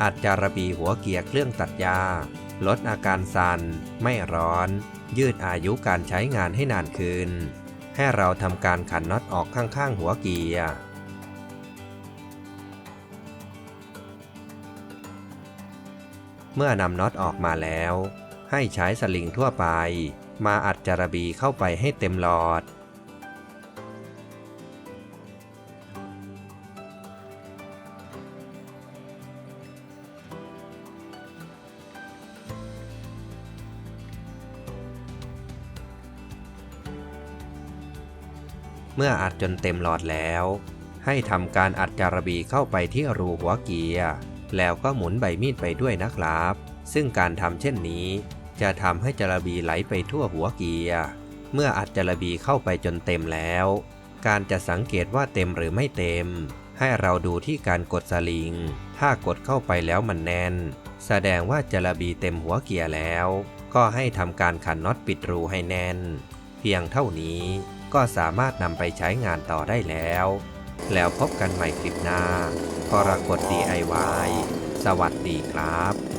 อาจจะระบีหัวเกียร์เครื่องตัดหญ้าลดอาการสั่นไม่ร้อน ยืดอายุการใช้งานให้นานขึ้น ให้เราทำการขันน็อตออกข้างๆหัวเกียร์เมื่อนำน็อตออกมาแล้ว ให้ใช้สลิงทั่วไป มาอัดจารบีเข้าไปให้เต็มหลอด เมื่ออัดจนเต็มหลอดแล้ว ให้ทำการอัดจารบีเข้าไปที่รูหัวเกียร์ แล้วก็หมุนใบมีดไปด้วยนะครับ ซึ่งการทำเช่นนี้ จะทำให้จารบีไหลไปทั่วหัวเกียร์ เมื่ออัดจารบีเข้าไปจนเต็มแล้ว การจะสังเกตว่าเต็มหรือไม่เต็ม ให้เราดูที่การกดสลิง ถ้ากดเข้าไปแล้วมันแน่น แสดงว่าจารบีเต็มหัวเกียร์แล้ว ก็ให้ทำการขันน็อตปิดรูให้แน่น เพียงเท่านี้ ก็สามารถนำไปใช้งานต่อได้แล้ว แล้วพบกันใหม่คลิปหน้ากรกฎ DIY สวัสดีครับ